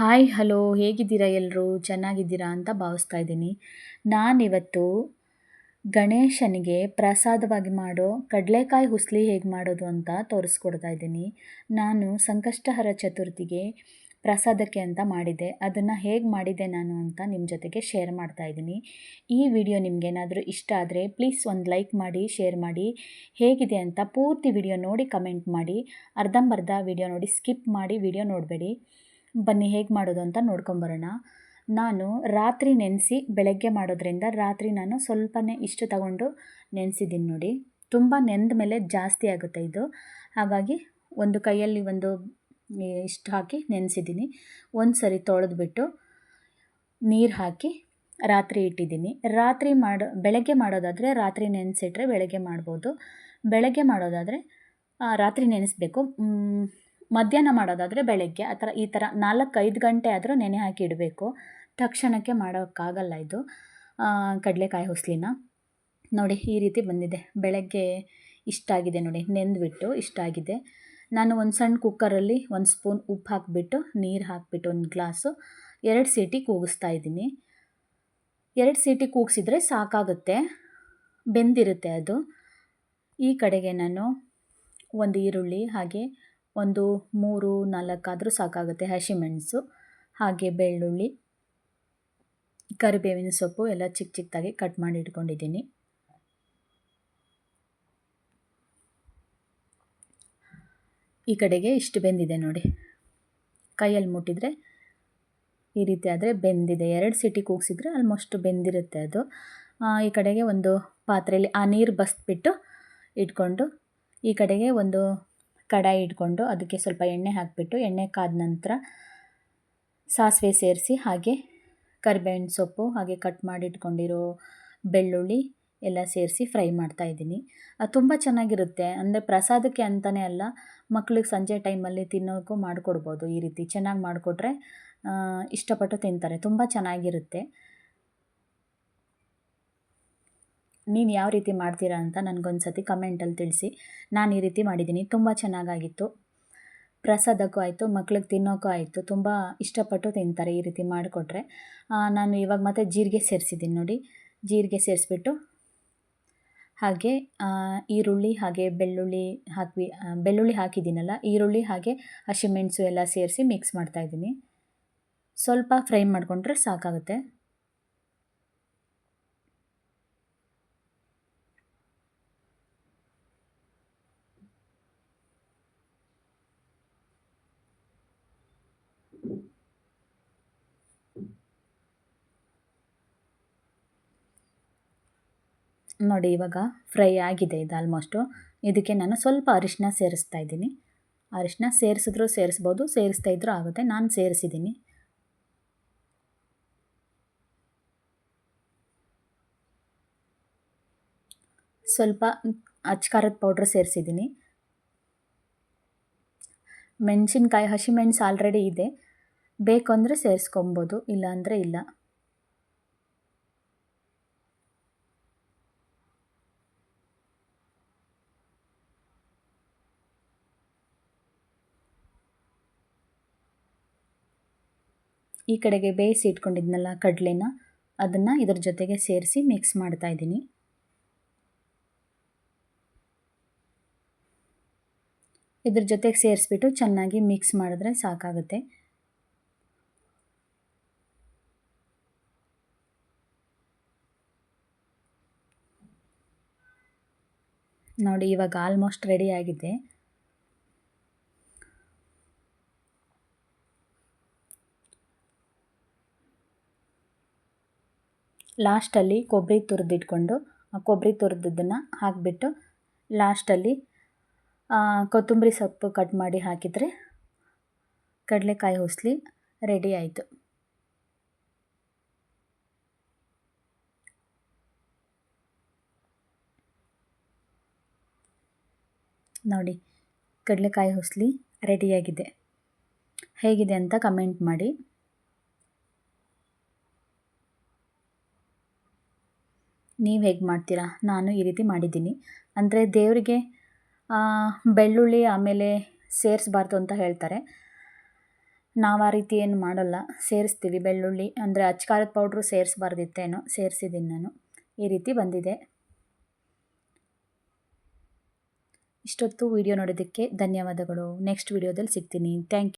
Hi, hello, ಹೇಗಿದ್ದೀರಾ ಎಲ್ಲರೂ ಚೆನ್ನಾಗಿದ್ದೀರಾ ಅಂತ ಭಾವಿಸ್ತಾ ಇದ್ದೀನಿ. ನಾನಿವತ್ತು ಗಣೇಶನಿಗೆ ಪ್ರಸಾದವಾಗಿ ಮಾಡೋ ಕಡಲೆಕಾಯಿ ಹುಸ್ಲಿ ಹೇಗೆ ಮಾಡೋದು ಅಂತ ತೋರಿಸ್ಕೊಡ್ತಾ ಇದ್ದೀನಿ. ನಾನು ಸಂಕಷ್ಟಹರ ಚತುರ್ಥಿಗೆ ಪ್ರಸಾದಕ್ಕೆ ಅಂತ ಮಾಡಿದೆ ಅದನ್ನು ಹೇಗೆ ಮಾಡಿದೆ ನಾನು ಅಂತ ನಿಮ್ಮ ಜೊತೆಗೆ ಶೇರ್ ಮಾಡ್ತಾ ಇದ್ದೀನಿ. ಈ ವಿಡಿಯೋ ನಿಮಗೇನಾದರೂ ಇಷ್ಟ ಆದರೆ ಪ್ಲೀಸ್ ಒಂದು ಲೈಕ್ ಮಾಡಿ ಶೇರ್ ಮಾಡಿ. ಹೇಗಿದೆ ಅಂತ ಪೂರ್ತಿ ವಿಡಿಯೋ ನೋಡಿ ಕಮೆಂಟ್ ಮಾಡಿ. ಅರ್ಧಂಬರ್ಧ ವಿಡಿಯೋ ನೋಡಿ ಸ್ಕಿಪ್ ಮಾಡಿ, ವಿಡಿಯೋ ನೋಡಬೇಡಿ. ಬನ್ನಿ, ಹೇಗೆ ಮಾಡೋದು ಅಂತ ನೋಡ್ಕೊಂಬರೋಣ. ನಾನು ರಾತ್ರಿ ನೆನೆಸಿ ಬೆಳಗ್ಗೆ ಮಾಡೋದ್ರಿಂದ ರಾತ್ರಿ ನಾನು ಸ್ವಲ್ಪನೇ ಇಷ್ಟು ತಗೊಂಡು ನೆನೆಸಿದ್ದೀನಿ ನೋಡಿ. ತುಂಬ ನೆಂದ ಮೇಲೆ ಜಾಸ್ತಿ ಆಗುತ್ತೆ ಇದು. ಹಾಗಾಗಿ ಒಂದು ಕೈಯಲ್ಲಿ ಒಂದು ಇಷ್ಟು ಹಾಕಿ ನೆನೆಸಿದ್ದೀನಿ. ಒಂದು ಸರಿ ತೊಳೆದ್ಬಿಟ್ಟು ನೀರು ಹಾಕಿ ರಾತ್ರಿ ಇಟ್ಟಿದ್ದೀನಿ. ರಾತ್ರಿ ಮಾಡೋ, ಬೆಳಗ್ಗೆ ಮಾಡೋದಾದರೆ ರಾತ್ರಿ ನೆನೆಸಿಟ್ರೆ ಬೆಳಗ್ಗೆ ಮಾಡ್ಬೋದು. ಬೆಳಗ್ಗೆ ಮಾಡೋದಾದರೆ ರಾತ್ರಿ ನೆನೆಸ್ಬೇಕು. ಮಧ್ಯಾಹ್ನ ಮಾಡೋದಾದರೆ ಬೆಳಗ್ಗೆ, ಆ ಥರ ಈ ಥರ ನಾಲ್ಕೈದು ಗಂಟೆ ಆದರೂ ನೆನೆ ಹಾಕಿ ಇಡಬೇಕು. ತಕ್ಷಣಕ್ಕೆ ಮಾಡೋಕ್ಕಾಗಲ್ಲ ಇದು. ಕಡಲೆಕಾಯಿ ಹುಸ್ಲಿನ. ನೋಡಿ, ಈ ರೀತಿ ಬಂದಿದೆ. ಬೆಳಗ್ಗೆ ಇಷ್ಟ ಆಗಿದೆ ನೋಡಿ, ನೆಂದುಬಿಟ್ಟು ಇಷ್ಟ ಆಗಿದೆ. ನಾನು ಒಂದು ಸಣ್ಣ ಕುಕ್ಕರಲ್ಲಿ ಒಂದು ಸ್ಪೂನ್ ಉಪ್ಪು ಹಾಕಿಬಿಟ್ಟು, ನೀರು ಹಾಕಿಬಿಟ್ಟು ಒಂದು ಗ್ಲಾಸು, ಎರಡು ಸೀಟಿ ಕೂಗಿಸ್ತಾ ಇದ್ದೀನಿ. ಎರಡು ಸೀಟಿ ಕೂಗಿಸಿದ್ರೆ ಸಾಕಾಗುತ್ತೆ, ಬೆಂದಿರುತ್ತೆ ಅದು. ಈ ಕಡೆಗೆ ನಾನು ಒಂದು ಈರುಳ್ಳಿ ಹಾಗೆ ಒಂದು, ಮೂರು, ನಾಲ್ಕಾದರೂ ಸಾಕಾಗುತ್ತೆ ಹಸಿಮೆಣಸು ಹಾಗೆ ಬೆಳ್ಳುಳ್ಳಿ, ಕರಿಬೇವಿನ ಸೊಪ್ಪು ಎಲ್ಲ ಚಿಕ್ಕ ಚಿಕ್ಕದಾಗಿ ಕಟ್ ಮಾಡಿ ಇಟ್ಕೊಂಡಿದ್ದೀನಿ. ಈ ಕಡೆಗೆ ಇಷ್ಟು ಬೆಂದಿದೆ ನೋಡಿ. ಕೈಯಲ್ಲಿ ಮುಟ್ಟಿದರೆ ಈ ರೀತಿ ಆದರೆ ಬೆಂದಿದೆ. ಎರಡು ಸಿಟಿ ಕೂಗಿಸಿದ್ರೆ ಆಲ್ಮೋಸ್ಟ್ ಬೆಂದಿರುತ್ತೆ ಅದು. ಈ ಕಡೆಗೆ ಒಂದು ಪಾತ್ರೆಯಲ್ಲಿ ಆ ನೀರು ಬಸ್ಬಿಟ್ಟು ಇಟ್ಕೊಂಡು ಈ ಕಡೆಗೆ ಒಂದು ಕಡಾಯಿ ಇಟ್ಕೊಂಡು ಅದಕ್ಕೆ ಸ್ವಲ್ಪ ಎಣ್ಣೆ ಹಾಕಿಬಿಟ್ಟು ಎಣ್ಣೆ ಕಾದ ನಂತರ ಸಾಸಿವೆ ಸೇರಿಸಿ ಹಾಗೆ ಕರಿಬೇವಿನ ಸೊಪ್ಪು ಹಾಗೆ ಕಟ್ ಮಾಡಿಟ್ಕೊಂಡಿರೋ ಬೆಳ್ಳುಳ್ಳಿ ಎಲ್ಲ ಸೇರಿಸಿ ಫ್ರೈ ಮಾಡ್ತಾಯಿದ್ದೀನಿ ಅದು ತುಂಬ ಚೆನ್ನಾಗಿರುತ್ತೆ. ಅಂದರೆ ಪ್ರಸಾದಕ್ಕೆ ಅಂತಲೇ ಅಲ್ಲ, ಮಕ್ಳಿಗೆ ಸಂಜೆ ಟೈಮಲ್ಲಿ ತಿನ್ನೋಕ್ಕೂ ಮಾಡಿಕೊಡ್ಬೋದು ಈ ರೀತಿ. ಚೆನ್ನಾಗಿ ಮಾಡಿಕೊಟ್ರೆ ಇಷ್ಟಪಟ್ಟು ತಿಂತಾರೆ. ತುಂಬ ಚೆನ್ನಾಗಿರುತ್ತೆ. ನೀವು ಯಾವ ರೀತಿ ಮಾಡ್ತೀರಾ ಅಂತ ನನಗೊಂದು ಸತಿ ಕಮೆಂಟಲ್ಲಿ ತಿಳಿಸಿ. ನಾನು ಈ ರೀತಿ ಮಾಡಿದ್ದೀನಿ. ತುಂಬ ಚೆನ್ನಾಗಾಗಿತ್ತು. ಪ್ರಸಾದಕ್ಕೂ ಆಯಿತು, ಮಕ್ಳಿಗೆ ತಿನ್ನೋಕ್ಕೂ ಆಯಿತು. ತುಂಬ ಇಷ್ಟಪಟ್ಟು ತಿಂತಾರೆ ಈ ರೀತಿ ಮಾಡಿಕೊಟ್ರೆ. ನಾನು ಇವಾಗ ಮತ್ತೆ ಜೀರಿಗೆ ಸೇರಿಸಿದ್ದೀನಿ ನೋಡಿ. ಜೀರಿಗೆ ಸೇರಿಸ್ಬಿಟ್ಟು ಹಾಗೆ ಈರುಳ್ಳಿ ಹಾಗೆ ಬೆಳ್ಳುಳ್ಳಿ ಹಾಕಿ ಬೆಳ್ಳುಳ್ಳಿ ಹಾಕಿದ್ದೀನಲ್ಲ, ಈರುಳ್ಳಿ ಹಾಗೆ ಹಸಿಮೆಣಸು ಎಲ್ಲ ಸೇರಿಸಿ ಮಿಕ್ಸ್ ಮಾಡ್ತಾಯಿದ್ದೀನಿ ಸ್ವಲ್ಪ ಫ್ರೈ ಮಾಡಿಕೊಂಡ್ರೆ ಸಾಕಾಗುತ್ತೆ. ನೋಡಿ, ಇವಾಗ ಫ್ರೈ ಆಗಿದೆ ಇದು ಆಲ್ಮೋಸ್ಟು ಇದಕ್ಕೆ ನಾನು ಸ್ವಲ್ಪ ಅರಿಶಿನ ಸೇರಿಸ್ತಾ ಇದ್ದೀನಿ. ಅರಿಶಿನ ಸೇರಿಸಿದ್ರು ಸೇರಿಸ್ಬೋದು, ಸೇರಿಸ್ತಾ ಇದ್ರೂ ಆಗುತ್ತೆ. ನಾನು ಸೇರಿಸಿದ್ದೀನಿ. ಸ್ವಲ್ಪ ಅಚ್ಕಾರದ ಪೌಡ್ರ್ ಸೇರಿಸಿದ್ದೀನಿ. ಮೆಣಸಿನ್ಕಾಯಿ, ಹಸಿಮೆಣ್ಸು ಆಲ್ರೆಡಿ ಇದೆ. ಬೇಕು ಅಂದರೆ ಸೇರಿಸ್ಕೊಬೋದು, ಇಲ್ಲಾಂದರೆ ಇಲ್ಲ. ಈ ಕಡೆಗೆ ಬೇಯಿಸಿ ಇಟ್ಕೊಂಡಿದ್ನಲ್ಲ ಕಡಲೆನ, ಅದನ್ನು ಇದ್ರ ಜೊತೆಗೆ ಸೇರಿಸಿ ಮಿಕ್ಸ್ ಮಾಡ್ತಾ ಇದ್ದೀನಿ. ಇದ್ರ ಜೊತೆಗೆ ಸೇರಿಸ್ಬಿಟ್ಟು ಚೆನ್ನಾಗಿ ಮಿಕ್ಸ್ ಮಾಡಿದ್ರೆ ಸಾಕಾಗುತ್ತೆ. ನೋಡಿ, ಇವಾಗ ಆಲ್ಮೋಸ್ಟ್ ರೆಡಿ ಆಗಿದೆ. ಲಾಸ್ಟಲ್ಲಿ ಕೊಬ್ಬರಿ ತುರಿದಿಟ್ಕೊಂಡು, ಆ ಕೊಬ್ಬರಿ ತುರಿದದ್ದನ್ನು ಹಾಕಿಬಿಟ್ಟು ಲಾಸ್ಟಲ್ಲಿ ಕೊತ್ತಂಬರಿ ಸೊಪ್ಪು ಕಟ್ ಮಾಡಿ ಹಾಕಿದರೆ ಕಡಲೆಕಾಯಿ ಹುಸ್ಲಿ ರೆಡಿ ಆಯಿತು. ನೋಡಿ, ಕಡಲೆಕಾಯಿ ಹುಸ್ಲಿ ರೆಡಿಯಾಗಿದೆ. ಹೇಗಿದೆ ಅಂತ ಕಮೆಂಟ್ ಮಾಡಿ. ನೀವು ಹೇಗೆ ಮಾಡ್ತೀರಾ? ನಾನು ಈ ರೀತಿ ಮಾಡಿದ್ದೀನಿ. ಅಂದರೆ ದೇವರಿಗೆ ಬೆಳ್ಳುಳ್ಳಿ ಆಮೇಲೆ ಸೇರಿಸ್ಬಾರ್ದು ಅಂತ ಹೇಳ್ತಾರೆ. ನಾವು ಆ ರೀತಿ ಏನು ಮಾಡೋಲ್ಲ. ಸೇರಿಸ್ತೀವಿ ಬೆಳ್ಳುಳ್ಳಿ. ಅಂದರೆ ಅಚ್ಚಕಾರದ ಪೌಡ್ರು ಸೇರಿಸ್ಬಾರ್ದಿತ್ತೇನೋ ಸೇರಿಸಿದ್ದೀನಿ ನಾನು. ಈ ರೀತಿ ಬಂದಿದೆ. ಇಷ್ಟೊತ್ತು ವಿಡಿಯೋ ನೋಡೋದಕ್ಕೆ ಧನ್ಯವಾದಗಳು. ನೆಕ್ಸ್ಟ್ ವಿಡಿಯೋದಲ್ಲಿ ಸಿಗ್ತೀನಿ. Thank you